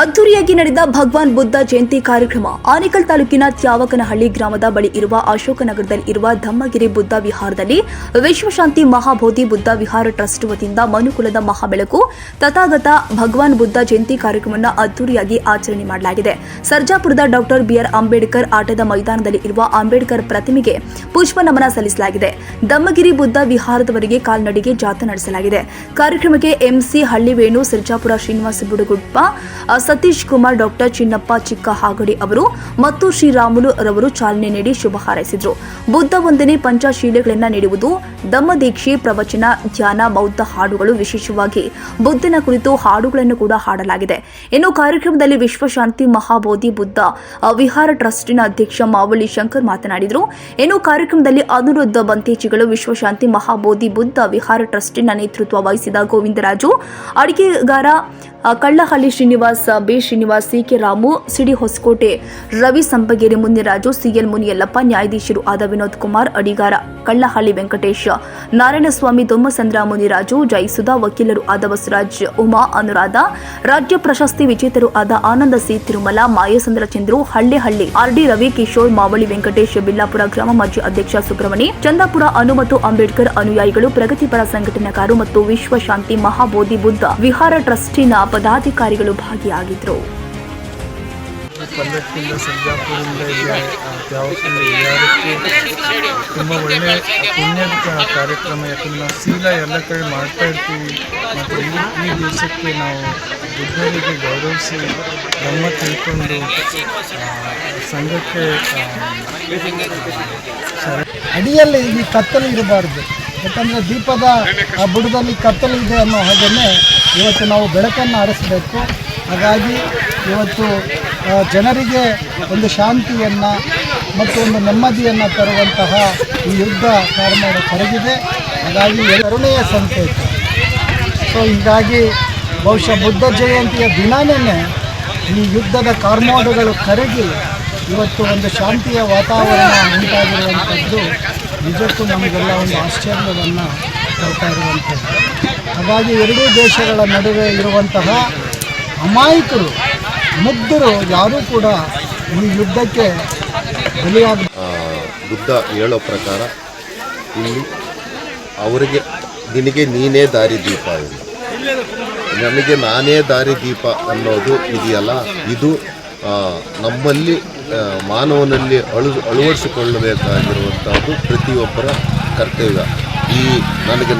ಅದ್ದೂರಿಯಾಗಿ ನಡೆದ ಭಗವಾನ್ ಬುದ್ಧ ಜಯಂತಿ ಕಾರ್ಯಕ್ರಮ ಆನೇಕಲ್ ತಾಲೂಕಿನ ತ್ಯಾವಕನಹಳ್ಳಿ ಗ್ರಾಮದ ಬಳಿ ಇರುವ ಅಶೋಕನಗರದಲ್ಲಿ ಇರುವ ಧಮ್ಮಗಿರಿ ಬುದ್ಧ ವಿಹಾರದಲ್ಲಿ ವಿಶ್ವಶಾಂತಿ ಮಹಾಬೋಧಿ ಬುದ್ಧ ವಿಹಾರ ಟ್ರಸ್ಟ್ ವತಿಯಿಂದ ಮನುಕುಲದ ಮಹಾಬೆಳಕು ತಥಾಗತ ಭಗವಾನ್ ಬುದ್ಧ ಜಯಂತಿ ಕಾರ್ಯಕ್ರಮವನ್ನು ಅದ್ದೂರಿಯಾಗಿ ಆಚರಣೆ ಮಾಡಲಾಗಿದೆ. ಸರ್ಜಾಪುರದ ಡಾಕ್ಟರ್ ಬಿಆರ್ ಅಂಬೇಡ್ಕರ್ ಆಟದ ಮೈದಾನದಲ್ಲಿ ಇರುವ ಅಂಬೇಡ್ಕರ್ ಪ್ರತಿಮೆಗೆ ಪುಷ್ಪ ನಮನ ಸಲ್ಲಿಸಲಾಗಿದೆ. ಧಮ್ಮಗಿರಿ ಬುದ್ಧ ವಿಹಾರದವರೆಗೆ ಕಾಲ್ನಡಿಗೆ ಜಾಥಾ ನಡೆಸಲಾಗಿದೆ. ಕಾರ್ಯಕ್ರಮಕ್ಕೆ ಎಂಸಿ ಹಳ್ಳಿವೇಣು ಸರ್ಜಾಪುರ ಶ್ರೀನಿವಾಸ ಬುಡುಗುಡ್ಪ ಅ, ಸತೀಶ್ ಕುಮಾರ್ ಡಾಕ್ಟರ್ ಚಿನ್ನಪ್ಪ ಚಿಕ್ಕ ಹಾಗಡಿ ಅವರು ಮತ್ತು ಶ್ರೀರಾಮುಲು ರವರು ಚಾಲನೆ ನೀಡಿ ಶುಭ ಹಾರೈಸಿದರು. ಬುದ್ಧ ವಂದನೆ ಪಂಚಶೀಲೆಗಳನ್ನು ನೀಡುವುದು ದಮ್ಮ ದೀಕ್ಷೆ ಪ್ರವಚನ ಧ್ಯಾನ ಬೌದ್ಧ ಹಾಡುಗಳು ವಿಶೇಷವಾಗಿ ಬುದ್ಧನ ಕುರಿತು ಹಾಡುಗಳನ್ನು ಕೂಡ ಹಾಡಲಾಗಿದೆ. ಇನ್ನು ಕಾರ್ಯಕ್ರಮದಲ್ಲಿ ವಿಶ್ವಶಾಂತಿ ಮಹಾಬೋಧಿ ಬುದ್ಧ ವಿಹಾರ ಟ್ರಸ್ಟಿನ ಅಧ್ಯಕ್ಷ ಮಾವಳಿ ಶಂಕರ್ ಮಾತನಾಡಿದರು. ಇನ್ನು ಕಾರ್ಯಕ್ರಮದಲ್ಲಿ ಅನುರುದ್ಧ ಬಂತೇಜಿಗಳು ವಿಶ್ವಶಾಂತಿ ಮಹಾಬೋಧಿ ಬುದ್ಧ ವಿಹಾರ ಟ್ರಸ್ಟಿನ ನೇತೃತ್ವ ವಹಿಸಿದ ಗೋವಿಂದರಾಜು ಅಡಿಗೆಗಾರ ಆ, Kallahalli Srinivas, B Srinivas, CK Ramu, CD Hosakote, Ravi Sampageri Muniraju, CL Muniyallappa, ನ್ಯಾಯಾಧೀಶರು ಆದ ವಿನೋದ್ ಕುಮಾರ್, ಅಡಿಗಾರ. ಕಳ್ಳಹಳ್ಳಿ ವೆಂಕಟೇಶ, ನಾರಾಯಣಸ್ವಾಮಿ ದೊಮ್ಮಸಂದ್ರ ಮುನಿರಾಜು ಜೈಸುಧಾ ವಕೀಲರು ಆದ ಬಸವರಾಜ್, ಉಮಾ ಅನುರಾಧ, ರಾಜ್ಯ ಪ್ರಶಸ್ತಿ ವಿಜೇತರು ಆದ ಆನಂದ ಸಿ ತಿರುಮಲ, ಮಾಯಸಂದ್ರ ಚಂದ್ರು, ಹಳ್ಳಿಹಳ್ಳಿ ಆರ್ಡಿ ರವಿ ಕಿಶೋರ್, ಮಾವಳಿ ವೆಂಕಟೇಶ್, ಬಿಲ್ಲಾಪುರ ಗ್ರಾಮ ಮಾಜಿ ಅಧ್ಯಕ್ಷ ಸುಬ್ರಮಣಿ ಚಂದಾಪುರ ಅನು ಮತ್ತು ಅಂಬೇಡ್ಕರ್ ಅನುಯಾಯಿಗಳು, ಪ್ರಗತಿಪರ ಸಂಘಟನೆಕಾರರು ಮತ್ತು ವಿಶ್ವಶಾಂತಿ ಮಹಾಬೋಧಿ ಬುದ್ಧ, ವಿಹಾರ ಟ್ರಸ್ಟಿನ ಪದಾಧಿಕಾರಿಗಳು ಭಾಗಿಯಾಗಿದ್ದರು. ಪಲ್ಲಕ್ಕಿಂದ ಇಲ್ಲಿ ತ್ಯಾವಕಲ್ಲಿ ವಿಹಾರಕ್ಕೆ ತುಂಬ ಒಳ್ಳೆಯ ಪುಣ್ಯದ ಕಾರ್ಯಕ್ರಮ, ಯಾಕಂದ್ರೆ ನಾವು ಸೀಲ ಎಲ್ಲ ಕಡೆ ಮಾಡ್ತಾ ಇರ್ತೀವಿ. ಮತ್ತು ಈ ದೇಶಕ್ಕೆ ನಾವು ಬುದ್ಧರಿಗೆ ಗೌರವಿಸಿ ನಮ್ಮ ತಿಳ್ಕೊಂಡು ಸಂಘಕ್ಕೆ ಅಡಿಯಲ್ಲಿ ಈ ಕತ್ತಲು ಇರಬಾರ್ದು. ಯಾಕಂದರೆ ದೀಪದ ಆ ಬುಡದಲ್ಲಿ ಕತ್ತಲು ಇದೆ ಅನ್ನೋ ಹಾಗೆಯೇ ಇವತ್ತು ನಾವು ಬೆಳಕನ್ನು ಆರಿಸಬೇಕು. ಹಾಗಾಗಿ ಇವತ್ತು ಜನರಿಗೆ ಒಂದು ಶಾಂತಿಯನ್ನು ಮತ್ತು ಒಂದು ನೆಮ್ಮದಿಯನ್ನು ತರುವಂತಹ ಈ ಯುದ್ಧ ಕಾರ್ಮಾಡ ಕರಗಿದೆ. ಹಾಗಾಗಿ ಎರಡನೆಯ ಸಂಕೇತ. ಸೊ ಹೀಗಾಗಿ ಬಹುಶಃ ಬುದ್ಧ ಜಯಂತಿಯ ದಿನಾನೇ ಈ ಯುದ್ಧದ ಕಾರ್ಮೋಡಗಳು ಕರಗಿ ಇವತ್ತು ಒಂದು ಶಾಂತಿಯ ವಾತಾವರಣ ಉಂಟಾಗಿರುವಂಥದ್ದು ನಿಜಕ್ಕೂ ನಮಗೆಲ್ಲ ಒಂದು ಆಶ್ಚರ್ಯವನ್ನು ಕೊಡ್ತಾ ಇರುವಂಥದ್ದು ಹಾಗಾಗಿ ಎರಡೂ ದೇಶಗಳ ನಡುವೆ ಇರುವಂತಹ ಅಮಾಯಕರು ಮುಗ್ಧರು ಯಾರೂ ಕೂಡ ಈ ಯುದ್ಧಕ್ಕೆ ಬಲಿಯಾಗ ಬುದ್ಧ ಹೇಳೋ ಪ್ರಕಾರ ಇಲ್ಲಿ ಅವರಿಗೆ ನಿನಗೆ ನೀನೇ ದಾರಿ ದೀಪ ಎಂದು. ನಮಗೆ ನಾನೇ ದಾರಿ ದೀಪ ಅನ್ನೋದು ಇದೆಯಲ್ಲ? ಇದು ನಮ್ಮಲ್ಲಿ ಮಾನವನಲ್ಲಿ ಅಳು ಅಳವಡಿಸಿಕೊಳ್ಳಬೇಕಾಗಿರುವಂಥದ್ದು ಪ್ರತಿಯೊಬ್ಬರ ಕರ್ತವ್ಯ. ಈ ನನಗೆ